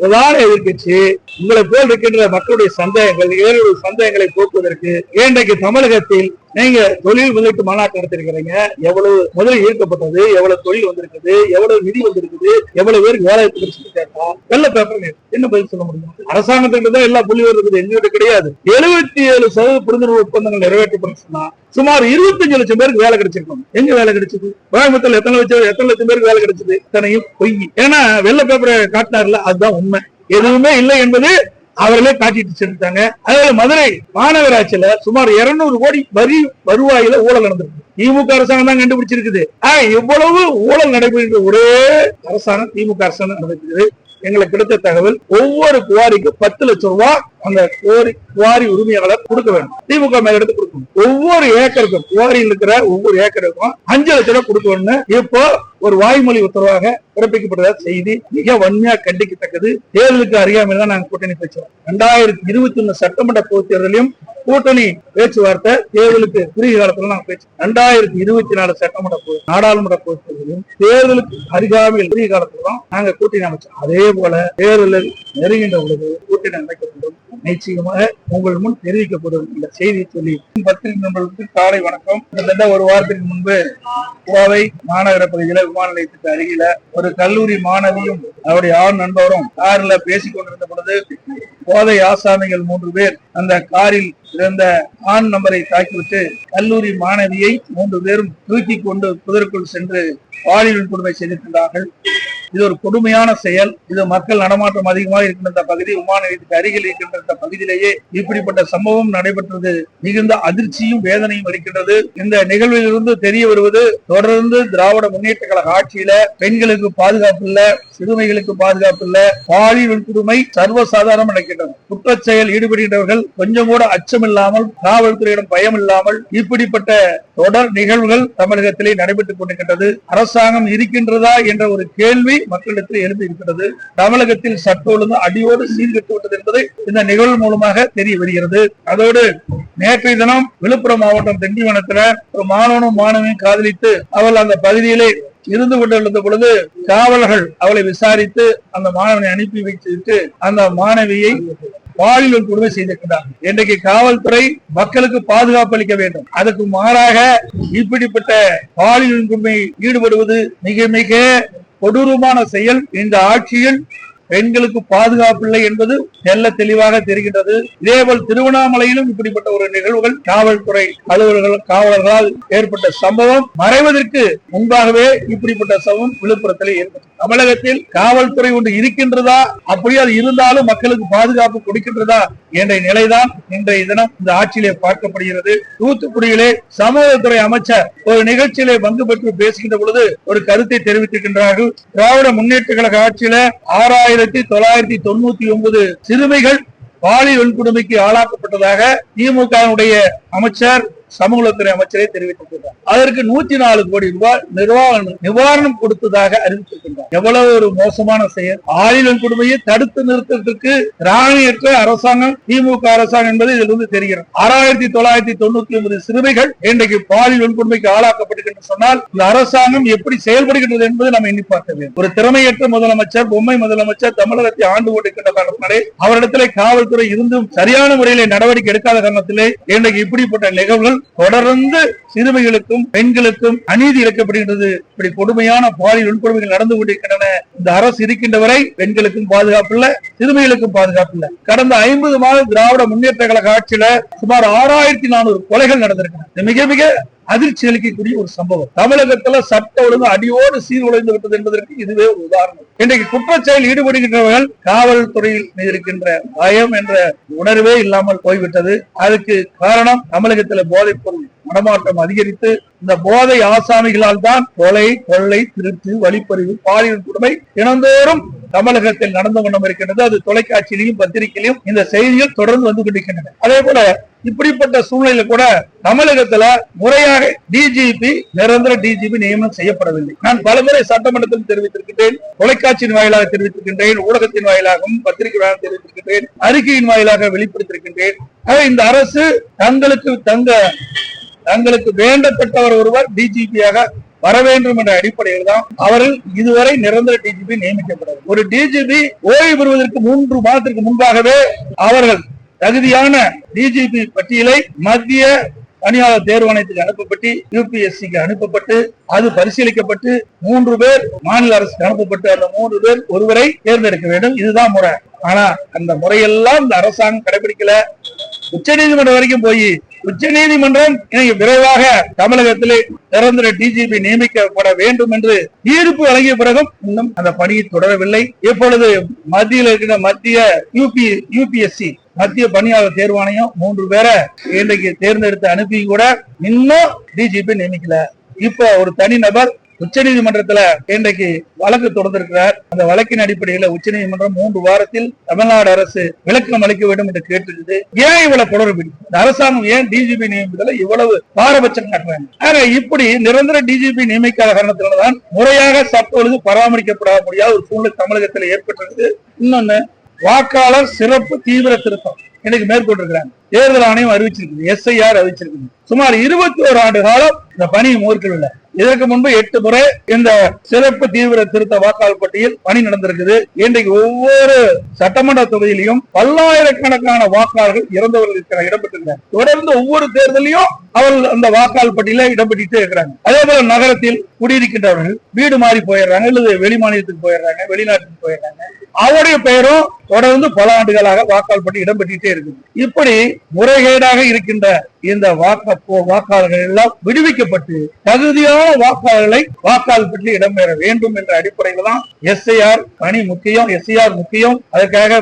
பிரதான எதிர்க்கட்சி உங்களை போல் இருக்கின்ற மக்களுடைய சந்தேகங்கள் ஏழு சந்தேகங்களை போக்குவதற்கு இன்றைக்கு தமிழகத்தில் நீங்க தொழில் முதலீட்டு மாநாட்டு நடத்திருக்கிறீங்க. எவ்வளவு முதல் ஈர்க்கப்பட்டது எவ்வளவு தொழில் வந்திருக்குது எவ்வளவு நிதி வந்திருக்குது எவ்வளவு பேருக்கு வேலை கிடைச்சு கேட்டா வெள்ள பேப்பர் என்ன பதில் சொல்ல முடியும்? அரசாங்கத்திட்ட தான் எல்லா புள்ளி இருக்குது எங்ககிட்ட கிடையாது. எழுபத்தி ஏழு சதவீத புரிந்துணர்வு ஒப்பந்தங்கள் நிறைவேற்றப்படுச்சுன்னா சுமார் இருபத்தஞ்சு லட்சம் பேருக்கு வேலை கிடைச்சிருக்கும் எங்க வேலை கிடைச்சது? கோயம்புத்தூர்ல எத்தனை லட்சம் எத்தனை லட்சம் பேருக்கு வேலை கிடைச்சது? இத்தனையும் பொய். ஏன்னா வெள்ள பேப்பரை காட்டினார்ல அதுதான் உண்மை. எதுவுமே இல்லை என்பது அவர்களே காட்டிட்டு சென்றுட்டாங்க. அதே மதுரை மாநகராட்சியில சுமார் 200 கோடி வரி வருவாயில ஊழல் நடந்திருக்கு. திமுக அரசாங்கம் தான் கண்டுபிடிச்சிருக்குது. ஆஹ் இவ்வளவு ஊழல் நடைபெறுகிற ஒரே அரசாங்கம் திமுக அரசாங்கம் நடந்திருக்குது. எங்களுக்கு கிடைத்த தகவல் ஒவ்வொரு குவாரிக்கும் பத்து லட்சம் ரூபாய் அந்த குவாரி குவாரி உரிமையாளர் கொடுக்க வேண்டும். திமுக மேல எடுத்து கொடுக்கணும். ஒவ்வொரு ஏக்கருக்கும் குவாரியில் இருக்கிற ஒவ்வொரு ஏக்கருக்கும் அஞ்சு லட்சம் ரூபாய் கொடுக்கணும்னு இப்போ ஒரு வாய்மொழி உத்தரவாக பிறப்பிக்கப்பட்டதா செய்தி மிக வன்மையா கண்டிக்கத்தக்கது. தேர்தலுக்கு அறியாமல் தான் நாங்க கூட்டணி பேச்சோம் ரெண்டாயிரத்தி இருபத்தி ஒண்ணு சட்டமன்ற பொதுத் தேர்தலையும் கூட்டணி பேச்சுவார்த்தை தேர்தலுக்கு குறுகிய காலத்துல நாங்க பேச்சு ரெண்டாயிரத்தி இருபத்தி நாலு சட்டமன்ற பொது நாடாளுமன்ற பொதுத் தேர்தலையும் தேர்தலுக்கு அருகாமையில் குறுகிய காலத்துல தான் நாங்க கூட்டணி அமைச்சோம். அதே போல தேர்தலில் நெருங்கின்ற பொழுது கூட்டணி அமைக்க வேண்டும். நிச்சயமாக உங்கள் முன் தெரிவிக்கப்படும் இந்த செய்தியை சொல்லி. பத்திரிகை நண்பர்களுக்கு காலை வணக்கம். கிட்டத்தட்ட ஒரு வாரத்துக்கு முன்பு கோவை மாநகர பகுதியில விமான நிலையத்துக்கு அருகில ஒரு கல்லூரி மாணவியும் அவருடைய ஆண் நண்பரும் கார்ல பேசிக் கொண்டிருந்த பொழுது போதை ஆசாமிகள் மூன்று பேர் அந்த காரில் இருந்த ஆண் நம்பரை தாக்கிவிட்டு கல்லூரி மாணவியை மூன்று பேரும் தூக்கி கொண்டு புதற்குள் சென்று பாலியல் கொடுமை செய்திருக்கிறார்கள் இது ஒரு கொடுமையான செயல். இது மக்கள் நடமாட்டம் அதிகமாக இருக்கின்ற பகுதி விமான நிலையத்துக்கு அருகில் இருக்கின்ற இந்த பகுதியிலேயே இப்படிப்பட்ட சம்பவம் நடைபெற்றது. மிகுந்த அதிர்ச்சியும் வேதனையும் அளிக்கின்றது. இந்த நிகழ்விலிருந்து தெரிய வருவது தொடர்ந்து திராவிட முன்னேற்ற கழக ஆட்சியில பெண்களுக்கு பாதுகாப்பு இல்ல சிறுமைகளுக்கு பாதுகாப்பு இல்ல பாலியல் வன்கொடுமை சர்வசாதாரணம் நடக்கின்றது. குற்ற செயல் ஈடுபடுகின்றவர்கள் கொஞ்சம் கூட அச்சம் இல்லாமல் காவல்துறையிடம் பயம் இல்லாமல் இப்படிப்பட்ட தொடர் நிகழ்வுகள் தமிழகத்திலே நடைபெற்றுக் கொண்டிருக்கின்றது. அரசாங்கம் இருக்கின்றதா என்ற ஒரு கேள்வி மக்களிடத்தில் எழுந்து இருக்கிறது. தமிழகத்தில் சட்ட ஒழுங்கு அடியோடு சீர்கெட்டு விட்டது என்பது இந்த நிகழ்வு மூலமாக தெரிய வருகிறது. அதோடு நேற்றைய தினம் விழுப்புரம் மாவட்டம் திண்டிவனத்துல ஒரு மாணவனும் மாணவியும் காதலித்து அவள் அந்த பகுதியிலே இருந்து கொண்டிருந்த பொழுது காவலர்கள் அவளை விசாரித்து அந்த மாணவனை அனுப்பி வைத்துவிட்டு அந்த மாணவியை பாலியல் கொடுமை செய்திருக்கிறார். இன்றைக்கு காவல்துறை மக்களுக்கு பாதுகாப்பு அளிக்க வேண்டும். அதுக்கு மாறாக இப்படிப்பட்ட பாலியல் கொடுமை ஈடுபடுவது மிக மிக கொடூரமான செயல் இந்த ஆட்சியில் பெண்களுக்கு பாதுகாப்பு இல்லை என்பது தெல்ல தெளிவாக தெரிகின்றது. இதேபோல் திருவண்ணாமலையிலும் இப்படிப்பட்ட ஒரு நிகழ்வுகள் காவல்துறை அலுவலர்கள் காவலர்களால் ஏற்பட்ட சம்பவம் மறைவதற்கு முன்பாகவே இப்படிப்பட்ட சம்பவம் விழுப்புரத்தில் ஏற்பட்டது. தமிழகத்தில் காவல்துறை ஒன்று இருக்கின்றதா? அப்படியே அது இருந்தாலும் மக்களுக்கு பாதுகாப்பு கொடுக்கின்றதா என்ற நிலைதான் இன்றைய தினம் இந்த ஆட்சியிலே பார்க்கப்படுகிறது. தூத்துக்குடியிலே சமூகத்துறை அமைச்சர் ஒரு நிகழ்ச்சியிலே பங்கு பெற்று பேசுகின்ற பொழுது ஒரு கருத்தை தெரிவித்திருக்கின்றார்கள். திராவிட முன்னேற்ற கழக ஆட்சியில ஆறாயிரம் ஆயிரத்தி தொள்ளாயிரத்தி தொண்ணூத்தி ஒன்பது சிறுமிகள் பாலியல் வன்கொடுமைக்கு ஆளாக்கப்பட்டதாக திமுகவுடைய அமைச்சர் சமூகத்துறை அமைச்சரே தெரிவித்திருக்கிறார். அதற்கு நூத்தி நாலு கோடி ரூபாய் நிர்வாகம் நிவாரணம் கொடுத்ததாக அறிவித்திருக்கின்றார். எவ்வளவு ஒரு மோசமான செயல். ஆயுதன் கொடுமையை தடுத்து நிறுத்தத்திற்கு ராணியற்ற அரசாங்கம் திமுக அரசாங்கம் என்பது இதில் இருந்து தெரிகிறது. ஆறாயிரத்தி தொள்ளாயிரத்தி தொண்ணூத்தி ஒன்பது சிறுமிகள் இன்றைக்கு பாலியல் வன்கொடுமைக்கு ஆளாக்கப்பட்டிருக்கின்ற சொன்னால் இந்த அரசாங்கம் எப்படி செயல்படுகின்றது என்பது நாம் எண்ணி பார்க்க வேண்டும். ஒரு திறமையற்ற முதலமைச்சர் பொம்மை முதலமைச்சர் தமிழகத்தை ஆண்டு கொண்டிருக்கின்ற காரணத்தினாலே அவரிடத்திலே காவல்துறை இருந்தும் சரியான முறையிலே நடவடிக்கை எடுக்காத காரணத்திலே இன்றைக்கு இப்படிப்பட்ட நிகழ்வுகள் தொடர்ந்து சிறுமிகளுக்கும் பெண்களுக்கும் அநீதி இழைக்கப்படுகின்றது. இப்படி கொடுமையான பாலியல் வன்கொடுமைகள் நடந்து கொண்டிருக்கின்றன. இந்த அரசு இருக்கின்ற வரை பெண்களுக்கும் பாதுகாப்பு இல்ல சிறுமிகளுக்கும் பாதுகாப்பு இல்ல. கடந்த ஐம்பது மாத திராவிட முன்னேற்ற கழக ஆட்சியில சுமார் ஆறாயிரத்தி நானூறு கொலைகள் நடந்திருக்கின்றன. மிக மிக அதிர்ச்சி அளிக்கக்கூடிய ஒரு சம்பவம். தமிழகத்துல சட்ட ஒழுங்கு அடியோடு சீர்குலைந்து விட்டது என்பதற்கு இதுவே ஒரு உதாரணம். இன்றைக்கு குற்றச்செயல் ஈடுபடுகின்றவர்கள் காவல்துறையில் இருக்கின்ற பயம் என்ற உணர்வே இல்லாமல் போய்விட்டது. அதுக்கு காரணம் தமிழகத்துல போதைப் பொருள் நடமாட்டம் அதிகரித்து இந்த போதை ஆசாமிகளால் தான் கொலை கொள்ளை திருட்டு வழிப்பறிவு பாலியல் கொடுமை தினந்தோறும் தமிழகத்தில் நடந்து கொண்டும் இருக்கின்றது. அது தொலைக்காட்சியிலையும் பத்திரிகையிலும் இந்த செய்திகள் தொடர்ந்து வந்து கொண்டிருக்கின்றன. அதே போல இப்படிப்பட்ட சூழ்நிலையில கூட தமிழகத்துல முறையாக டிஜிபி நிரந்தர டிஜிபி நியமனம் செய்யப்படவில்லை. நான் பலமுறை சட்டமன்றத்தில் தெரிவித்திருக்கின்றேன் தொலைக்காட்சியின் வாயிலாக தெரிவித்திருக்கின்றேன் ஊடகத்தின் வாயிலாகவும் பத்திரிகை வாயிலாக தெரிவித்திருக்கின்றேன் அறிக்கையின் வாயிலாக வெளிப்படுத்திருக்கின்றேன் இந்த அரசு தங்களுக்கு தங்க தங்களுக்கு வேண்டப்பட்டவர் ஒருவர் டிஜிபியாக வர வேண்டும் என்ற அடிப்படையில் தான் அவர்கள் இதுவரை நிரந்தர டிஜிபி நியமிக்கப்படவில்லை ஒரு டிஜிபி ஓய்வு பெறுவதற்கு மூன்று மாதத்திற்கு முன்பாகவே அவர்கள் தகுதியான டிஜிபி பட்டியலை மத்திய பணியாளர் தேர்வாணையத்துக்கு அனுப்பப்பட்டு யூபிஎஸ்சிக்கு அனுப்பப்பட்டு அது பரிசீலிக்கப்பட்டு மூன்று பேர் மாநில அரசுக்கு அனுப்பப்பட்டு அந்த மூன்று பேர் ஒருவரை தேர்ந்தெடுக்க வேண்டும். இதுதான் முறை. ஆனா அந்த முறையெல்லாம் இந்த அரசாங்கம் கடைபிடிக்கல உச்ச நீதிமன்றம் வரைக்கும் போய் உச்ச நீதிமன்றம் விரைவாக தமிழகத்திலே நிரந்தர டிஜிபி நியமிக்கப்பட வேண்டும் என்று தீர்ப்பு வழங்கிய பிறகும் இன்னும் அந்த பணியை தொடரவில்லை. இப்பொழுது மத்தியில் இருக்கிற மத்திய யூபி யூபிஎஸ்சி மத்திய பணியாளர் தேர்வாணையம் மூன்று பேரை இன்றைக்கு தேர்ந்தெடுத்து அனுப்பி கூட இன்னும் டிஜிபி நியமிக்கல. இப்போ ஒரு தனிநபர் உச்சநீதிமன்றத்துல இன்றைக்கு வழக்கு தொடர்ந்திருக்கிறார். அந்த வழக்கின் அடிப்படையில உச்சநீதிமன்றம் மூன்று வாரத்தில் தமிழ்நாடு அரசு விளக்கம் அளிக்க வேண்டும் என்று கேட்டிருக்குது. ஏன் இவ்வளவு தொடர்பு அரசாங்கம் ஏன் டிஜிபி நியமிப்பதில் இவ்வளவு பாரபட்சம் காட்டுறாங்க. ஆக இப்படி நிரந்தர டிஜிபி நியமிக்காத காரணத்தினால்தான் முறையாக சட்டொழுது பராமரிக்கப்பட முடியாத ஒரு சூழ்நிலை தமிழகத்தில் ஏற்பட்டிருக்கு இன்னொன்னு வாக்காளர் சிறப்பு தீவிர திருத்தம் இன்னைக்கு மேற்கொண்டிருக்கிறாங்க. தேர்தல் ஆணையம் அறிவிச்சிருக்கு எஸ்ஐஆர் அறிவிச்சிருக்கு சுமார் இருபத்தி ஒரு ஆண்டு காலம் இந்த பணி மேற்கொள்ளல இதற்கு முன்பு எட்டு முறை இந்த சிறப்பு தீவிர திருத்த வாக்காளர் பட்டியல் பணி நடந்திருக்குது. இன்றைக்கு ஒவ்வொரு சட்டமன்ற தொகுதியிலையும் பல்லாயிரக்கணக்கான வாக்காளர்கள் இறந்தவர்கள் இருக்கிற இடம்பெற்றிருக்கிறார் தொடர்ந்து ஒவ்வொரு தேர்தலையும் அவர்கள் அந்த வாக்காளர் பட்டியல இடம்பெற்றுட்டே இருக்கிறாங்க. அதே போல நகரத்தில் குடியிருக்கின்றவர்கள் வீடு மாறி போயிடுறாங்க அல்லது வெளி மாநிலத்துக்கு போயிடுறாங்க வெளிநாட்டுக்கு போயிடுறாங்க. அவருடைய பெயரும் தொடர்ந்து பல ஆண்டுகளாக வாக்காளர் பட்டி இடம்பெற்றிட்டே இருக்குது. இப்படி முறைகேடாக இருக்கின்ற இந்த வாக்க வாக்காளர்கள் எல்லாம் விடுவிக்கப்பட்டு தகுதியான வாக்காளர்களை வாக்காளர் பற்றி இடம்பெற வேண்டும் என்ற அடிப்படையில தான் எஸ்ஐஆர் பணி முக்கியம் எஸ்ஐஆர் முக்கியம். அதற்காக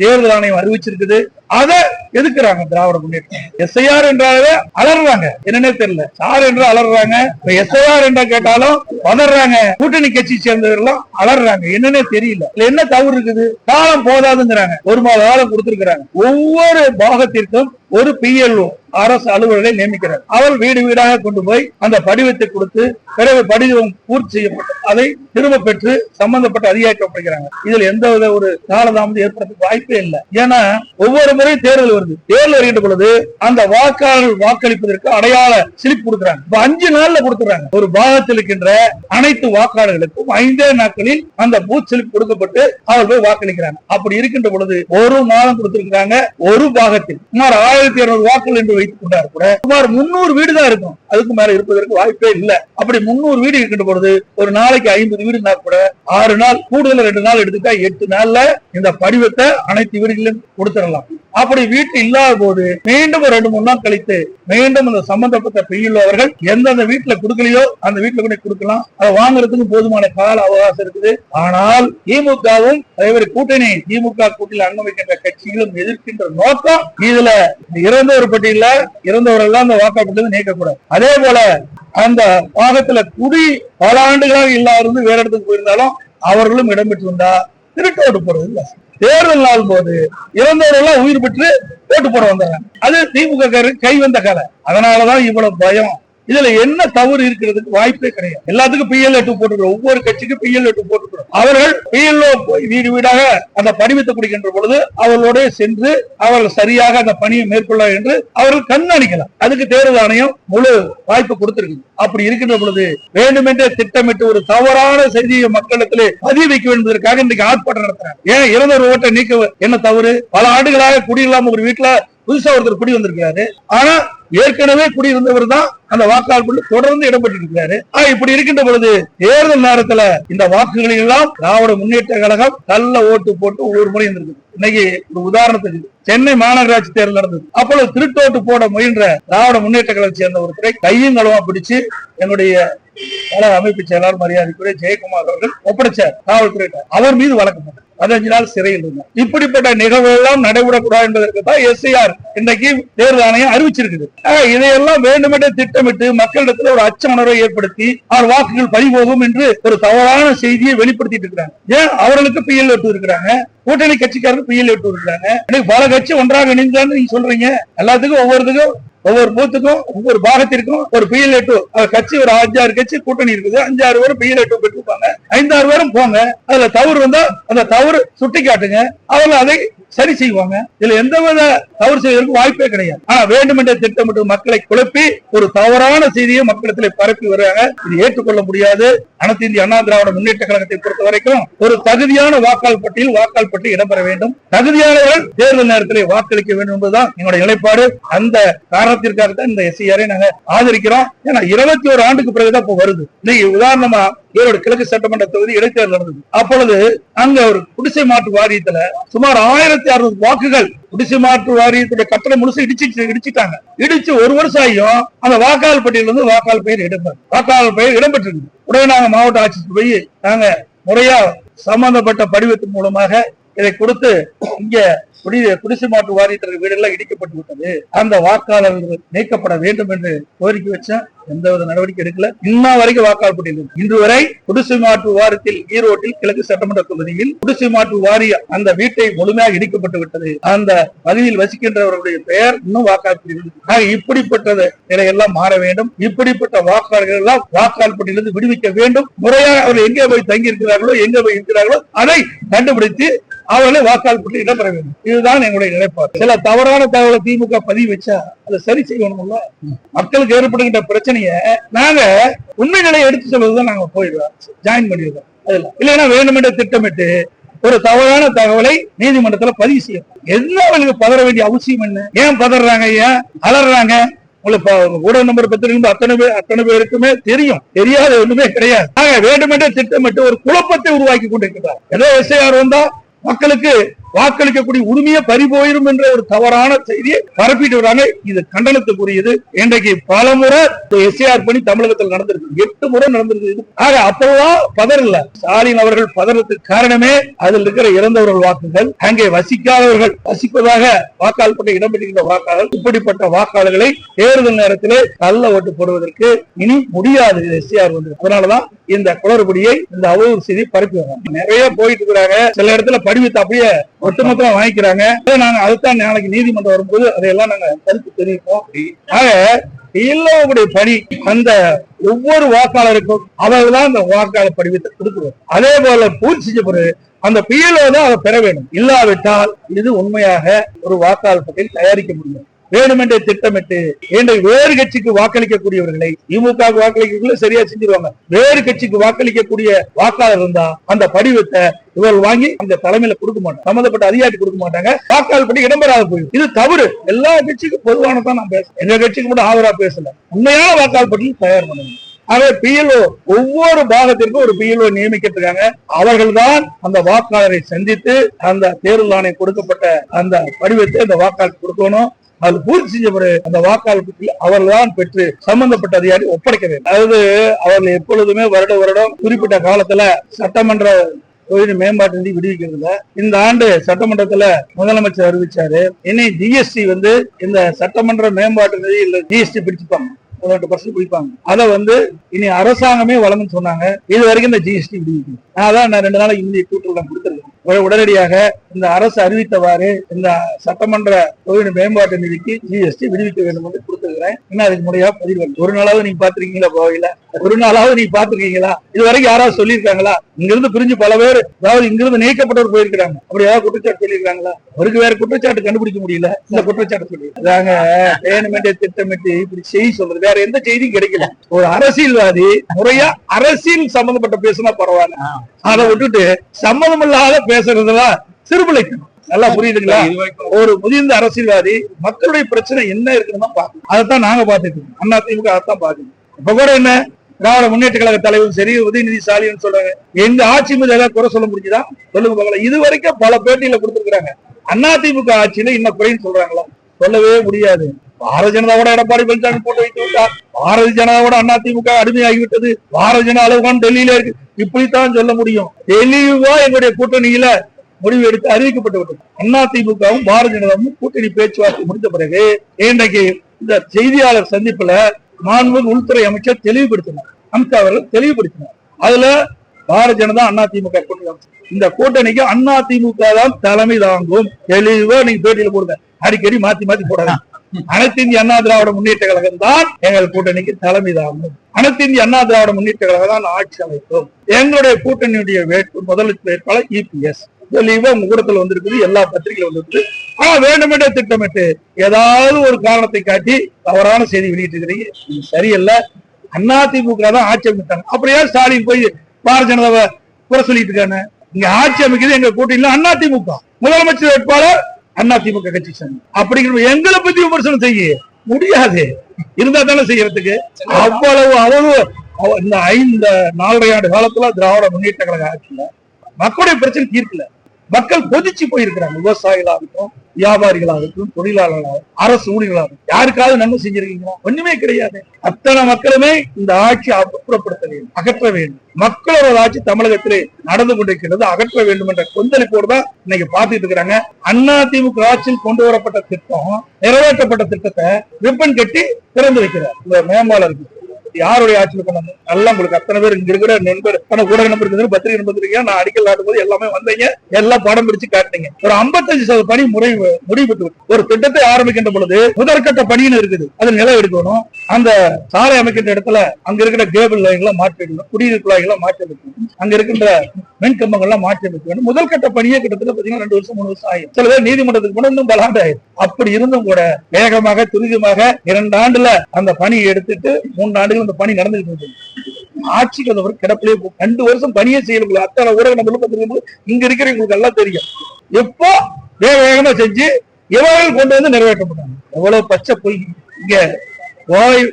தேர்தல் ஆணையம் அறிவிச்சிருக்குது. அதை எதுக்குறாங்க திராவிட முன்னேற்றம் எஸ்ஐஆர் என்றாலே அலறாங்க என்னன்னே தெரியல. சார் என்று அலறாங்க இப்ப எஸ்ஐஆர் என்ற கேட்டாலும் வளர்றாங்க கூட்டணி கட்சி சேர்ந்தவர்கள்லாம் அலறாங்க என்னன்னே தெரியல. இதுல என்ன தவறு இருக்குது? காலம் போதாதுங்கிறாங்க. ஒரு மாத காலம் கொடுத்திருக்கிறாங்க. ஒவ்வொரு பாகத்திற்கும் ஒரு பிஎல்ஓ அரசு அலுவலரை நியமிக்கிறார். அவர் வீடு வீடாக கொண்டு போய் அந்த படிவத்தை கொடுத்து பிறகு படிவம் பூர்த்தி செய்யப்பட்டு அதை திரும்ப பெற்று சம்பந்தப்பட்ட அதிகாரிக்கப்படுகிறாங்க இதில் எந்த வித ஒரு காலதாமதம் ஏற்படுறதுக்கு வாய்ப்பே இல்லை. ஏன்னா ஒவ்வொரு முறையும் தேர்தல் வருது. தேர்தல் வருகின்ற பொழுது அந்த வாக்காளர் வாக்களிப்பதற்கு அடையாள சிலிப் கொடுக்குறாங்க. இப்ப அஞ்சு நாள்ல கொடுத்துறாங்க ஒரு பாகத்தில் இருக்கின்ற அனைத்து வாக்காளர்களுக்கும் ஐந்தே நாட்களில் அந்த பூத் சிலிப் கொடுக்கப்பட்டு அவர்கள் போய் வாக்களிக்கிறாங்க. அப்படி இருக்கின்ற பொழுது ஒரு மாதம் கொடுத்திருக்கிறாங்க ஒரு பாகத்தில். சுமார் ஆயிரத்தி இருநூறு வாக்குகள் என்று வைத்துக் கொண்டார் கூட சுமார் முன்னூறு வீடு தான் இருக்கும். அதுக்கு மேல இருப்பதற்கு வாய்ப்பே இல்லை. அப்படி முன்னூறு வீடு இருக்கின்ற பொழுது ஒரு நாளைக்கு ஐம்பது வீடுனா கூட ஆறு நாள் கூடுதல் ரெண்டு நாள் எடுத்துட்டா எட்டு நாள்ல இந்த படிவத்தை அனைத்து வீடுகளிலும் கொடுத்துடலாம். அப்படி வீட்டு இல்லாத போது மீண்டும் ரெண்டு மூணு நாள் கழித்து மீண்டும் அந்த சம்பந்தப்பட்ட பெய்யுள்ளவர்கள் எந்தெந்த வீட்டுல கொடுக்கலையோ அந்த வீட்டுல கூட கொடுக்கலாம். அதை வாங்குறதுக்கு போதுமான கால அவகாசம் இருக்குது. ஆனால் திமுகவும் அதே மாதிரி கூட்டணி திமுக கூட்டணியில் அங்கமைக்கின்ற கட்சிகளும் எதிர்க்கின்ற நோக்கம் இதுல. இறந்தவர் பட்டியல இறந்தவர்கள் தான் அந்த வாக்காளர்கள் நீக்கக்கூடாது. அதே போல அந்த பாகத்துல குடி பல ஆண்டுகளாக இல்லாதிருந்து வேற இடத்துக்கு போயிருந்தாலும் அவர்களும் இடம்பெற்றிருந்தா திருட்டு ஓட்டு போறது இல்ல. தேர்தல் நாள் போது இறந்தவர்கள் எல்லாம் உயிர் பெற்று ஓட்டு போட வந்தாங்க. அது திமுக கை வந்த கதை. அதனாலதான் இவ்வளவு பயம். இதுல என்ன தவறு இருக்கிறதுக்கு வாய்ப்பே கிடையாது. எல்லாத்துக்கும் பிஎல் எட்டு போட்டுக்கிறோம் ஒவ்வொரு கட்சிக்கும் பிஎல் எட்டு போட்டுக்கிறோம் அவர்கள் பிஎல்ஓ வீடு வீடாக அந்த படிவத்தை குடிக்கின்ற பொழுது அவர்களோட சென்று அவர்கள் சரியாக அந்த பணியை மேற்கொள்ள என்று அவர்கள் கண்காணிக்கலாம். அதுக்கு தேர்தல் ஆணையம் முழு வாய்ப்பு கொடுத்திருக்கு அப்படி இருக்கின்ற பொழுது வேண்டுமென்றே திட்டமிட்டு ஒரு தவறான செய்தியை மக்களிடத்திலே பதிய வைக்க என்பதற்காக இன்னைக்கு ஆர்ப்பாட்டம் நடத்துறாங்க. ஏன் இறந்த ஒரு ஓட்டை நீக்க என்ன தவறு? பல ஆண்டுகளாக குடியில்லாம ஒரு வீட்டுல புதுசா ஒருத்தர் குடி வந்திருக்கிறாரு. ஆனா ஏற்கனவே குடியிருந்தவர் தான் அந்த வாக்காளர் தொடர்ந்து இடம்பெற்று இருக்கிறாரு இப்படி இருக்கின்ற பொழுது தேர்தல் நேரத்துல இந்த வாக்குகளை எல்லாம் திராவிட முன்னேற்ற கழகம் கள்ள ஓட்டு போட்டு ஒவ்வொரு முறை இருந்திருக்கு இன்னைக்கு ஒரு உதாரணத்துக்கு சென்னை மாநகராட்சி தேர்தல் நடந்தது. அப்பொழுது திருட்டோட்டு போட முயன்ற திராவிட முன்னேற்ற கழகத்தை சேர்ந்த ஒருத்தரை கையும் களவா பிடிச்சு என்னுடைய பல அமைப்பு செயலாளர் மரியாதைக்குரிய ஜெயக்குமார் அவர்கள் ஒப்படைச்சார். காவல்துறை அவர் மீது வழக்கு பதினஞ்சு நாள் சிறையில் இருந்தார் இப்படிப்பட்ட நிகழ்வுகள்லாம் நடைபெறக்கூடாது என்பதற்கு தான் எஸ்ஐஆர் இன்றைக்கு தேர்தல் ஆணையம் அறிவிச்சிருக்குது இதையெல்லாம் வேண்டுமென்றே திட்டமிட்டு மக்களிடத்தில் ஒரு அச்ச உணர்வை ஏற்படுத்தி அவர் வாக்குகள் பறிபோகும் என்று ஒரு தவறான செய்தியை வெளிப்படுத்திட்டு இருக்கிறாங்க. ஏன்? அவர்களுக்கு பிஎல் எட்டு இருக்கிறாங்க கூட்டணி கட்சிக்காரருக்கு பிஎல் எட்டு இருக்கிறாங்க பல கட்சி ஒன்றாக இணைந்தான்னு நீங்க சொல்றீங்க. எல்லாத்துக்கும் ஒவ்வொருத்துக்கும் ஒவ்வொரு பூத்துக்கும் ஒவ்வொரு பாகத்திற்கும் ஒரு பிஎல் எட்டு கட்சி ஒரு அஞ்சாறு கட்சி கூட்டணி இருக்குது. அஞ்சாறு பேரும் பிஎல் எட்டு பெற்றிருப்பாங்க ஐந்தாறு பேரும் போங்க. அதுல தவறு வந்தா அந்த தவறு சுட்டி காட்டுங்க அவங்க அதை சரி செய்வாங்க. இதுல எந்த வித தவறு செய்வதற்கு வாய்ப்பே கிடையாது. ஆனா வேண்டுமென்றே திட்டமிட்டு மக்களை குழப்பி ஒரு தவறான செய்தியை மக்களிடத்தில் பரப்பி வருவாங்க இது ஏற்றுக்கொள்ள முடியாது. அனைத்து இந்திய அண்ணா திராவிட முன்னேற்ற கழகத்தை பொறுத்த வரைக்கும் ஒரு தகுதியான வாக்காளர் பட்டியல் வாக்காளர் பட்டியல் இடம்பெற வேண்டும். தகுதியானவர்கள் தேர்தல் நேரத்திலே வாக்களிக்க வேண்டும் என்பதுதான் எங்களுடைய நிலைப்பாடு. அந்த காரணம் காரணத்திற்காக தான் இந்த எஸ்ஐஆரை நாங்க ஆதரிக்கிறோம். ஏன்னா இருபத்தி ஒரு ஆண்டுக்கு பிறகுதான் இப்ப வருது. இன்னைக்கு உதாரணமா ஈரோடு கிழக்கு சட்டமன்ற தொகுதி இடைத்தேர்தல் நடந்தது. அப்பொழுது அங்க ஒரு குடிசை மாற்று வாரியத்துல சுமார் ஆயிரத்தி அறுநூறு வாக்குகள் குடிசை மாற்று வாரியத்துடைய கட்டளை முழுசு இடிச்சு இடிச்சுட்டாங்க. இடிச்சு ஒரு வருஷம் ஆகியும் அந்த வாக்காளர் பட்டியல இருந்து வாக்காளர் பெயர் இடம்பெற வாக்காளர் பெயர் இடம்பெற்றிருக்கு. உடனே நாங்க மாவட்ட ஆட்சிக்கு போய் நாங்க முறையா சம்பந்தப்பட்ட படிவத்தின் மூலமாக இதை கொடுத்து இங்க குடி குடிசை மாற்று வாரியத்திற்கு வீடெல்லாம் இடிக்கப்பட்டு விட்டது. அந்த வாக்காளர்கள் நீக்கப்பட வேண்டும் என்று கோரிக்கை வச்சா எந்த வித நடவடிக்கை எடுக்கல. இன்ன வரைக்கும் வாக்காளர் பட்டியல் இன்று வரை குடிசை மாற்று வாரியத்தில் ஈரோட்டில் கிழக்கு சட்டமன்ற தொகுதியில் குடிசை மாற்று வாரிய அந்த வீட்டை முழுமையாக இடிக்கப்பட்டு விட்டது. அந்த பகுதியில் வசிக்கின்றவர்களுடைய பெயர் இன்னும் வாக்காளர் பட்டியலில் இப்படிப்பட்ட நிலையெல்லாம் மாற வேண்டும். இப்படிப்பட்ட வாக்காளர்கள் எல்லாம் வாக்காளர் பட்டியலிருந்து விடுவிக்க வேண்டும். முறையாக அவர்கள் எங்கே போய் தங்கி இருக்கிறார்களோ எங்கே போய் இருக்கிறார்களோ அதை கண்டுபிடித்து அவர்களை வாக்காளர் பட்டியல் இடம்பெற வேண்டும். இதுதான் எங்களுடைய நிலைப்பாடு. சில தவறான தகவலை திமுக பதிவு வச்சா அதை சரி செய்யணும்ல. மக்களுக்கு ஏற்படுகின்ற பிரச்சனைய நாங்க உண்மை நிலையை எடுத்து சொல்றதுதான் நாங்க போயிடுவோம் ஜாயின் பண்ணிடுவோம் அதுல. இல்லைன்னா வேண்டுமென்ற திட்டமிட்டு ஒரு தவறான தகவலை நீதிமன்றத்துல பதிவு செய்யும் என்ன அவங்களுக்கு பதற வேண்டிய அவசியம் என்ன? ஏன் பதறாங்க ஏன் அலறாங்க? உங்களுக்கு ஊடக நம்பர் பத்திரிகை அத்தனை பேர் அத்தனை பேருக்குமே தெரியும். தெரியாத ஒண்ணுமே கிடையாது. ஆக வேண்டுமென்றே திட்டமிட்டு ஒரு குழப்பத்தை உருவாக்கி கொண்டிருக்கிறார். ஏதோ எஸ்ஐஆர் வந்தா மக்களுக்கு வாக்களிக்கக்கூடிய உரிமையை பறிபோயிரும் என்ற ஒரு தவறான செய்தியை பரப்பிட்டு வராங்க. இது கண்டனத்துக்குரியது. இன்றைக்கு பல முறை எஸ்ஏஆர் பணி தமிழகத்தில் நடந்திருக்கு. எட்டு முறை நடந்திருக்கு ஆக அப்பெல்லாம் பதறல ஸ்டாலின் அவர்கள் பதறதுக்கு காரணமே அதில் இருக்கிற இறந்தவர்கள் வாக்குகள் அங்கே வசிக்காதவர்கள் வசிப்பதாக வாக்காளர் பட்ட இடம்பெற்றிருக்கிற வாக்காளர் இப்படிப்பட்ட வாக்காளர்களை தேர்தல் நேரத்திலே கள்ள ஓட்டு போடுவதற்கு இனி முடியாது எஸ்ஏஆர் வந்து. அதனாலதான் இந்த குளறுபடியை இந்த அவதூறு செய்தி பரப்பி வராங்க நிறைய போயிட்டு இருக்கிறாங்க. சில இடத்துல படிவத்தை அப்படியே ஒட்டுமொத்தமா வாங்கிக்கிறாங்க. நாங்க அதுதான் நாளைக்கு நீதிமன்றம் வரும்போது அதையெல்லாம் நாங்க கருத்து தெரிவிப்போம். ஆக இல்லவுடைய பணி அந்த ஒவ்வொரு வாக்காளருக்கும் அவர்கள் தான் அந்த வாக்காளர் படிவத்தை கொடுக்கணும். அதே போல பூர்த்தி செஞ்ச பிறகு அந்த பிஎல்ஓ தான் அதை பெற வேண்டும். இல்லாவிட்டால் இது உண்மையாக ஒரு வாக்காளர் பட்டியல் தயாரிக்க முடியும் வேணுமென்றே திட்டமிட்டு இன்றைக்கு வேறு கட்சிக்கு வாக்களிக்கக்கூடியவர்களை திமுக வாக்களிக்கக்குள்ள சரியா செஞ்சிருவாங்க. வேறு கட்சிக்கு வாக்களிக்கக்கூடிய வாக்காளர் இருந்தா அந்த படிவத்தை இவர்கள் வாங்கி அந்த தலைமையில கொடுக்க மாட்டாங்க. சம்பந்தப்பட்ட அதிகாரி கொடுக்க மாட்டாங்க. வாக்காளர் படி இடம்பெறாத போயிடும் இது தவறு. எல்லா கட்சிக்கும் பொதுவானதான் நான் பேசுறேன் எங்க கட்சிக்கு மட்டும் ஆதரவா பேசல. உண்மையான வாக்காளர் பட்டியல் தயார் பண்ணுங்க. ஆகவே பிஎல்ஓ ஒவ்வொரு பாகத்திற்கும் ஒரு பிஎல்ஓ நியமிக்கிட்டு அவர்கள் தான் அந்த வாக்காளரை சந்தித்து அந்த தேர்தல் ஆணையம் கொடுக்கப்பட்ட அந்த படிவத்தை அந்த வாக்காளர் கொடுக்கணும். அது பூர்த்தி செஞ்ச பிறகு அந்த வாக்காளர் அவர்கள்தான் பெற்று சம்பந்தப்பட்ட அதிகாரி ஒப்படைக்க வேண்டும். அதாவது அவர்கள் எப்பொழுதுமே வருட வருடம் குறிப்பிட்ட காலத்துல சட்டமன்ற தொழில் மேம்பாட்டு நிதி விடுவிக்கிறதுல இந்த ஆண்டு சட்டமன்றத்துல முதலமைச்சர் அறிவிச்சாரு. இனி ஜிஎஸ்டி வந்து இந்த சட்டமன்ற மேம்பாட்டு நிதி இல்ல ஜிஎஸ்டி பிடிச்சுப்பாங்க. பதினெட்டு பர்சன்ட் பிடிப்பாங்க. அதை வந்து இனி அரசாங்கமே வழங்குன்னு சொன்னாங்க. இது வரைக்கும் இந்த ஜிஎஸ்டி விடுவிக்கணும் அதான் நான் ரெண்டு நாளைக்கு இந்திய கூட்டுறவு கொடுத்துருக்கேன். உடனடியாக இந்த அரசு அறிவித்தவாறு இந்த சட்டமன்ற தொழில் மேம்பாட்டு நிதிக்கு ஜிஎஸ்டி விடுவிக்க வேண்டும் என்று கொடுத்துருக்கிறேன். ஏன்னா அதுக்கு முறையா பதிவு ஒரு நாளாவது நீங்க பாத்திருக்கீங்களா கோவையில? ஒரு நாளாவது நீங்க பாத்திருக்கீங்களா இது வரைக்கும் யாராவது சொல்லியிருக்காங்களா? இங்கிருந்து பிரிஞ்சு பல பேர் அதாவது இங்கிருந்து நீக்கப்பட்டவர் போயிருக்கிறாங்க. அப்படி ஏதாவது குற்றச்சாட்டு சொல்லியிருக்காங்களா? அவருக்கு வேற குற்றச்சாட்டு கண்டுபிடிக்க முடியல. இந்த குற்றச்சாட்டு சொல்லி அதாங்க வேணுமென்றே திட்டமிட்டு இப்படி செய்தி சொல்றது. வேற எந்த செய்தியும் கிடைக்கல. ஒரு அரசியல்வாதி முறையா அரசியல் சம்பந்தப்பட்ட பேசுனா பரவாயில்ல. அதை விட்டுட்டு சம்மதம் இல்லாத பேசுறதுலாம் சிறுபிழைக்கணும் நல்லா புரியுதுங்களா? ஒரு முதிர்ந்த அரசியல்வாதி மக்களுடைய பிரச்சனை என்ன இருக்குன்னு பார்க்கணும். அதைத்தான் நாங்க பார்த்துட்டு இருக்கோம். அண்ணா திமுக அதைத்தான் பார்க்கணும். இப்ப கூட என்ன? திராவிட முன்னேற்ற கழக தலைவரும் சரி உதயநிதி ஸ்டாலின் சொல்றாங்க. எங்க ஆட்சி மீது ஏதாவது குறை சொல்ல முடிஞ்சுதா? சொல்லுங்க பார்க்கலாம் இது வரைக்கும் பல பேட்டியில கொடுத்திருக்காங்க அண்ணா திமுக ஆட்சியில இன்னும் குறைன்னு சொல்றாங்களா? சொல்லவே முடியாது. பாரதிய ஜனதாவோட எடப்பாடி பழனிசாமி போட்டு வைத்து விட்டார். பாரதிய ஜனதாவோட அண்ணா திமுக அடிமையாகிவிட்டது பாரதிய ஜனதா அளவுகான் டெல்லியில இருக்கு. இப்படித்தான் சொல்ல முடியும். தெளிவா எங்களுடைய கூட்டணியில முடிவு எடுத்து அறிவிக்கப்பட்டு விட்டது அண்ணா திமுகவும் பாரதிய ஜனதாவும் கூட்டணி பேச்சுவார்த்தை முடிந்த பிறகு இன்றைக்கு இந்த செய்தியாளர் சந்திப்புல மாண்புமிகு உள்துறை அமைச்சர் தெளிவுபடுத்தினார். அமித்ஷா அவர்கள் தெளிவுபடுத்தினார். அதுல பாரதிய ஜனதா அண்ணா திமுக கூட்டணி இந்த கூட்டணிக்கு அண்ணா திமுக தான் தலைமை தாங்கும். தெளிவா நீங்க பேட்டியில போடுங்க. அடிக்கடி மாத்தி மாத்தி போடாங்க அனைத்து இந்திய அண்ணா திராவிட முன்னேற்ற கழகம் தான் எங்கள் கூட்டணிக்கு தலைமை தாங்கும். அனைத்து இந்திய அண்ணா திராவிட முன்னேற்ற கழகம் தான் ஆட்சி அமைப்போம் எங்களுடைய கூட்டணியுடைய வேட்பு முதல் வேட்பாளர் இபிஎஸ் தெளிவா உங்க வந்திருக்குது எல்லா பத்திரிகையில வந்திருக்குது. ஆனா வேண்டுமென்றே திட்டமிட்டு ஏதாவது ஒரு காரணத்தை காட்டி தவறான செய்தி வெளியிட்டு இருக்கிறீங்க இது சரியில்லை. அதிமுக தான் ஆட்சி அமைத்தாங்க அப்புறம் ஏன் ஸ்டாலின் போய் பாரதிய ஜனதாவை குறை சொல்லிட்டு இருக்காங்க இங்க ஆட்சி அமைக்கிறது எங்க கூட்டணியில அதிமுக முதலமைச்சர் வேட்பாளர் அதிமுக கட்சி சேர்ந்து. அப்படிங்கிற எங்களை பத்தி விமர்சனம் செய்ய. முடியாது. இருந்தா தானே செய்யறதுக்கு? அவ்வளவு அவ்வளவு இந்த ஐந்து நாலரை ஆண்டு காலத்துல திராவிட முன்னேற்ற கழக ஆட்சியில மக்களுடைய பிரச்சனை தீர்க்கல. மக்கள் கொதிச்சு போயிருக்கிறாங்க. விவசாயிகளாகட்டும் வியாபாரிகளாகட்டும் தொழிலாளர்களாகட்டும் அரசு ஊழியர்களாகட்டும் யாருக்காவது நன்மை செஞ்சிருக்கீங்களா? ஒண்ணுமே கிடையாது. அத்தனை மக்களுமே இந்த ஆட்சி அப்புறப்படுத்த வேண்டும் அகற்ற வேண்டும். மக்களோட ஆட்சி தமிழகத்திலே நடந்து கொண்டிருக்கிறது அகற்ற வேண்டும் என்ற கொந்தளிப்போடு தான் இன்னைக்கு பார்த்துட்டு இருக்கிறாங்க. அண்ணா திமுக ஆட்சியில் கொண்டு வரப்பட்ட திட்டம் நிறைவேற்றப்பட்ட திட்டத்தை ரிப்பன் கட்டி திறந்து வைக்கிறார். இந்த மேம்பாளருக்கு யாருடைய ஆட்சியில் பண்ணணும் நல்லா உங்களுக்கு அத்தனை பேர் இங்க இருக்கிற நண்பர் ஆனா ஊடக நம்பர் இருக்குது பத்திரிகை நம்பர் இருக்கீங்க நான் அடிக்கல் நாட்டும் போது எல்லாமே வந்தீங்க. எல்லாம் படம் பிடிச்சு காட்டினீங்க. ஒரு 55% சதவீத பணி முறை முடிவு பெற்று ஒரு திட்டத்தை ஆரம்பிக்கின்ற பொழுது முதற்கட்ட பணின்னு இருக்குது. அது நிலம் எடுக்கணும். அந்த சாலை அமைக்கின்ற இடத்துல அங்க இருக்கிற கேபிள் லைன்லாம் மாற்றி எடுக்கணும் குடிநீர் குழாய்களை மாற்றி எடுக்கணும் அங்க இருக்கின்ற மின் கம்பங்கள்லாம் மாற்றி அமைக்க வேண்டும். முதல் கட்ட பணியே கிட்டத்தட்ட பாத்தீங்கன்னா ரெண்டு வருஷம் மூணு வருஷம் ஆகும் சில பேர் நீதிமன்றத்துக்கு போன இன்னும் பல அப்படி இருந்தும் கூட வேகமாக துரிதமாக இரண்டு ஆண்டுல அந்த பணியை எடுத்துட்டு மூன்று ஆண்டுகள் அந்த பணி நடந்துகிட்டு இருந்தது. ஆட்சிக்கு வந்தவர் கிடப்பிலே போ- ரெண்டு வருஷம் பணியே செய்யணும் அத்தனை ஊரக நம்ம பார்த்துருக்கும் இங்க இருக்கிறவங்களுக்கு எல்லாம் தெரியும். எப்போ வேக வேகமா செஞ்சு இவர்கள் கொண்டு வந்து நிறைவேற்றப்பட்டாங்க? எவ்வளவு பச்சை பொய் இங்க கோவை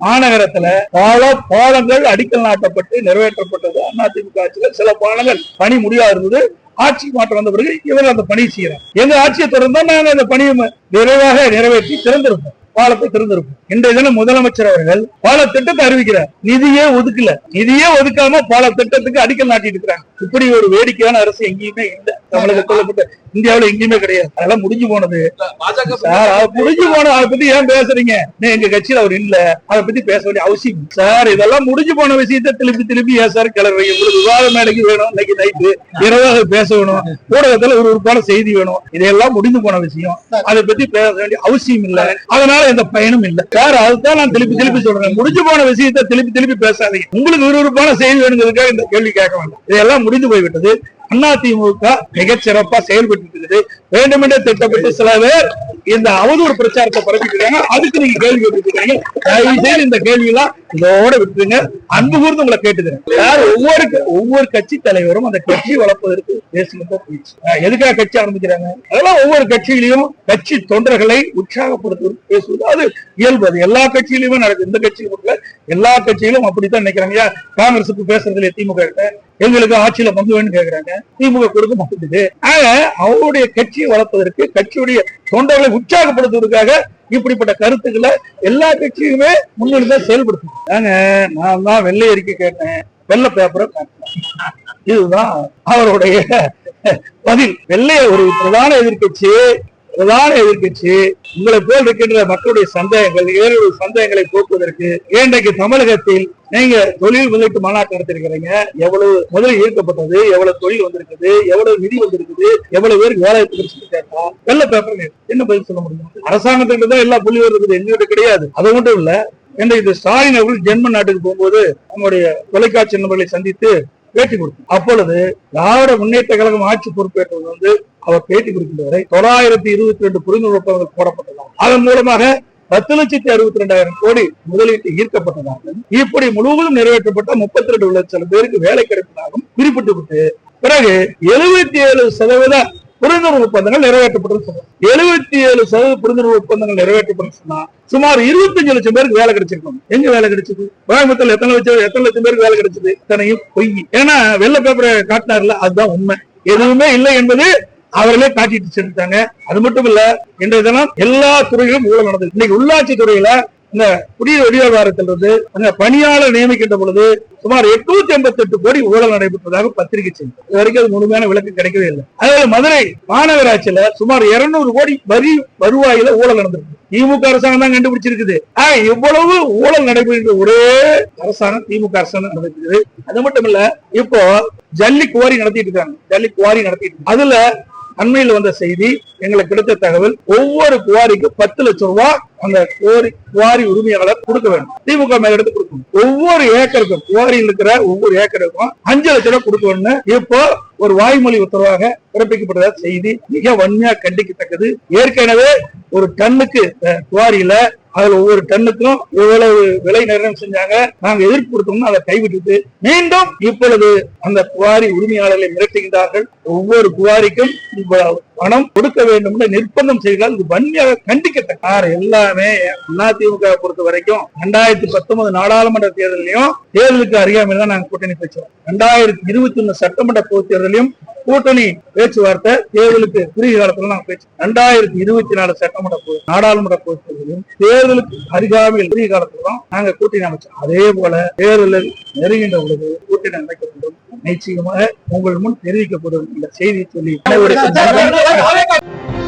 மாநகரத்துல பல பாலங்கள் அடிக்கல் நாட்டப்பட்டு நிறைவேற்றப்பட்டது. அதிமுக ஆட்சியில சில பாலங்கள் பணி முடியாது இருந்தது. ஆட்சி மாற்றம் வந்த பிறகு இவர் அந்த பணி செய்யறாங்க எங்க ஆட்சியை தொடர்ந்தா நாங்க அந்த பணியை விரைவாக நிறைவேற்றி திறந்திருப்போம். பாலத்தை திறந்திருப்போம் இன்றைய தினம் முதலமைச்சர் அவர்கள் பால திட்டத்தை அறிவிக்கிறார். நிதியே ஒதுக்கல. நிதியே ஒதுக்காம பால திட்டத்துக்கு அடிக்கல் நாட்டிட்டு இருக்கிறாங்க. இப்படி ஒரு வேடிக்கையான அரசு எங்கேயுமே இல்ல. தமிழகத்துல இந்தியாவுல எங்கேயுமே கிடையாது. அதெல்லாம் முடிஞ்சு போனது. முடிஞ்சு போன அதை பத்தி ஏன் பேசுறீங்க? எங்க கட்சியில அவர் இல்ல. அதை பத்தி பேச வேண்டிய அவசியம். சார் இதெல்லாம் முடிஞ்சு போன விஷயத்தை திருப்பி திருப்பி ஏன் சார் கிளறீங்க உங்களுக்கு விவாத மேடைக்கு வேணும். இன்னைக்கு நைட்டு இரவாக பேச வேணும். ஊடகத்துல ஒரு உறுப்பான செய்தி வேணும். இதெல்லாம் முடிஞ்சு போன விஷயம். அதை பத்தி பேச வேண்டிய அவசியம் இல்ல. அதனால எந்த பயனும் இல்ல. சார் அதுதான் நான் திருப்பி திருப்பி சொல்றேன். முடிஞ்சு போன விஷயத்தை திருப்பி திருப்பி பேசாதீங்க. உங்களுக்கு விறுவிறுப்பான செய்தி வேணுங்கிறதுக்காக இந்த கேள்வி கேட்க வேண்டாம். இதெல்லாம் முடிந்து போய்விட்டது. அதிமுக மிகச் சிறப்பா செயல்பட்டு இருக்குது வேண்டுமென்றே திட்டப்பட்டு சில பேர் இந்த அவதூறு பிரச்சாரத்தை பரப்பிட்டு அதுக்கு நீங்க கேள்வி கேட்டுருக்காங்க தயவு செய்து இந்த கேள்வி எல்லாம் இதோட விட்டுருங்க. அன்பு கூர்ந்து உங்களை கேட்டுக்கிறேன். ஒவ்வொரு ஒவ்வொரு கட்சி தலைவரும் அந்த கட்சியை வளர்ப்பதற்கு தேசியத்தை போயிடுச்சு எதுக்காக கட்சி ஆரம்பிக்கிறாங்க? அதெல்லாம் ஒவ்வொரு கட்சியிலையும் கட்சி தொண்டர்களை உற்சாகப்படுத்துவது பேசுவது. அது இயல்பு. அது எல்லா கட்சியிலுமே நடக்குது. இந்த கட்சி இல்ல எல்லா கட்சியிலும் அப்படித்தான் நினைக்கிறாங்க. காங்கிரசுக்கு காங்கிரஸுக்கு பேசுறதுல திமுக எங்களுக்கு ஆட்சியில பங்கு வேணும்னு கேக்குறாங்க. திமுக கொடுக்க மாட்டேங்குது. ஆக அவருடைய கட்சியை வளர்ப்பதற்கு கட்சியுடைய தொண்டர்களை உற்சாகப்படுத்துவதற்காக இப்படிப்பட்ட கருத்துக்களை எல்லா கட்சியுமே முன்னிருந்து செயல்படுத்தும் நாங்க நான் தான் வெள்ளை அறிக்கை கேட்டேன். வெள்ளை பேப்பரை இதுதான் அவருடைய பதில். வெள்ளை ஒரு பிரதான எதிர்கட்சி பிரதான எதிர்கட்சி உங்களை போல் இருக்கின்ற மக்களுடைய சந்தேகங்கள் ஏழு சந்தேகங்களை போக்குவதற்கு இன்றைக்கு தமிழகத்தில் நீங்க தொழில் முதலீட்டு மாநாட்டு நடத்திருக்கிறீங்க. எவ்வளவு முதல் ஈர்க்கப்பட்டது எவ்வளவு தொழில் வந்திருக்குது எவ்வளவு நிதி வந்திருக்குது எவ்வளவு பேருக்கு வேலை கிடைச்சிட்டு கேட்டா வெள்ள பேப்பர் என்ன பதில் சொல்ல முடியும்? அரசாங்கத்துக்கு தான் எல்லா புள்ளி இருக்குது எங்ககிட்ட கிடையாது. அது மட்டும் இல்ல இன்றைக்கு ஸ்டாலின் அவர்கள் ஜென்மன் நாட்டுக்கு போகும்போது நம்முடைய தொலைக்காட்சி நண்பர்களை சந்தித்து பேட்டி கொடுக்கும் அப்பொழுது திராவிட முன்னேற்ற கழகம் ஆட்சி பொறுப்பேற்றது வந்து அவர் பேட்டி கொடுக்கின்ற வரை தொள்ளாயிரத்தி இருபத்தி ரெண்டு புரிந்துணர்வு ஒப்பந்தங்கள் போடப்பட்டதாம் அதன் மூலமாக பத்து லட்சத்தி அறுபத்தி ரெண்டாயிரம் கோடி முதலீட்டு ஈர்க்கப்பட்டதாகவும் இப்படி முழுவதும் நிறைவேற்றப்பட்ட முப்பத்தி ரெண்டு லட்சம் பேருக்கு வேலை கிடைப்பதாகவும் குறிப்பிட்டு பிறகு எழுபத்தி ஏழு சதவீத புரிந்துணர்வு ஒப்பந்தங்கள் நிறைவேற்றப்பட்டது சொன்னார் எழுபத்தி ஏழு சதவீத புரிந்துணர்வு ஒப்பந்தங்கள் நிறைவேற்றப்பட்டு சொன்னா சுமார் இருபத்தஞ்சு லட்சம் பேருக்கு வேலை கிடைச்சிருக்கும். எங்க வேலை கிடைச்சது? கோயம்புத்தூர்ல எத்தனை லட்சம் எத்தனை லட்சம் பேருக்கு வேலை கிடைச்சது? இத்தனையும் பொய். ஏன்னா வெள்ள பேப்பரை காட்டினார்ல அதுதான் உண்மை. எதுவுமே இல்லை என்பது அவர்களே காட்டிட்டு சென்றுட்டாங்க அது மட்டும் இல்ல இன்றைய தினம் எல்லா துறையிலும் ஊழல் நடந்தது இன்னைக்கு உள்ளாட்சி துறையில இந்த குடிநீர் விநியோகத்திலிருந்து அந்த பணியாளர் நியமிக்கின்ற பொழுது சுமார் எட்நூத்தி எண்பத்தி எட்டு கோடி ஊழல் நடைபெற்றதாக பத்திரிகை செய்தி. இது வரைக்கும் அது முழுமையான விளக்கம் கிடைக்கவே இல்லை. அதே மதுரை மாநகராட்சியில சுமார் 200 கோடி வரி வருவாயில ஊழல் நடந்திருக்கு. திமுக அரசாங்கம் தான் கண்டுபிடிச்சிருக்குது. இவ்வளவு ஊழல் நடைபெறுகின்ற ஒரே அரசாங்கம் திமுக அரசாங்கம் நடந்திருக்குது. அது மட்டும் இல்ல இப்போ ஜல்லி குவாரி நடத்திட்டு இருக்காங்க. ஜல்லி குவாரி நடத்திட்டு அதுல அண்மையில் வந்த செய்தி எங்களுக்கு கிடைத்த தகவல் ஒவ்வொரு குவாரிக்கு பத்து லட்சம் ரூபாய் அந்த குவாரி குவாரி உரிமையாளர் கொடுக்க வேண்டும். திமுக மேல எடுத்து கொடுக்கணும். ஒவ்வொரு ஏக்கருக்கும் குவாரியில் இருக்கிற ஒவ்வொரு ஏக்கருக்கும் அஞ்சு லட்சம் ரூபாய் கொடுக்கணும்னு இப்போ ஒரு வாய்மொழி உத்தரவாக பிறப்பிக்கப்பட்டதா செய்தி மிக வன்மையா கண்டிக்கத்தக்கது. ஏற்கனவே ஒரு டன்னுக்கு குவாரியில அதுல ஒவ்வொரு டன்னுக்கும் இவ்வளவு விலை நிர்ணயம் செஞ்சாங்க நாங்க எதிர்ப்பு கொடுத்தோம்னா அதை கைவிட்டுட்டு மீண்டும் இப்பொழுது அந்த குவாரி உரிமையாளர்களை மிரட்டுகின்றார்கள். ஒவ்வொரு குவாரிக்கும் பணம் கொடுக்க வேண்டும் என்று நிர்பந்தம் செய்தால் இது வன்மையாக கண்டிக்கத்தக்க. எல்லாமே அதிமுக பொறுத்த வரைக்கும் ரெண்டாயிரத்தி பத்தொன்பது நாடாளுமன்ற தேர்தலையும் தேர்தலுக்கு அறியாமல் தான் நாங்க கூட்டணி பேசுவோம் ரெண்டாயிரத்தி இருபத்தி ஒண்ணு சட்டமன்ற பொது தேர்தலையும் கூட்டணி பேச்சுவார்த்தை தேர்தலுக்கு குறுகிய காலத்துல நாங்க பேச்சு ரெண்டாயிரத்தி இருபத்தி நாலு சட்டமன்ற நாடாளுமன்ற பொதுத் தேர்தலுக்கு அருகாமையில் குறுகிய காலத்துல தான் நாங்க கூட்டணி அமைச்சோம். அதே போல தேர்தலில் நெருங்கின்ற பொழுது கூட்டணி அமைக்கப்படும் நிச்சயமாக உங்கள் முன் தெரிவிக்கப்படும் இந்த செய்தியை சொல்லி அனைவருக்கும்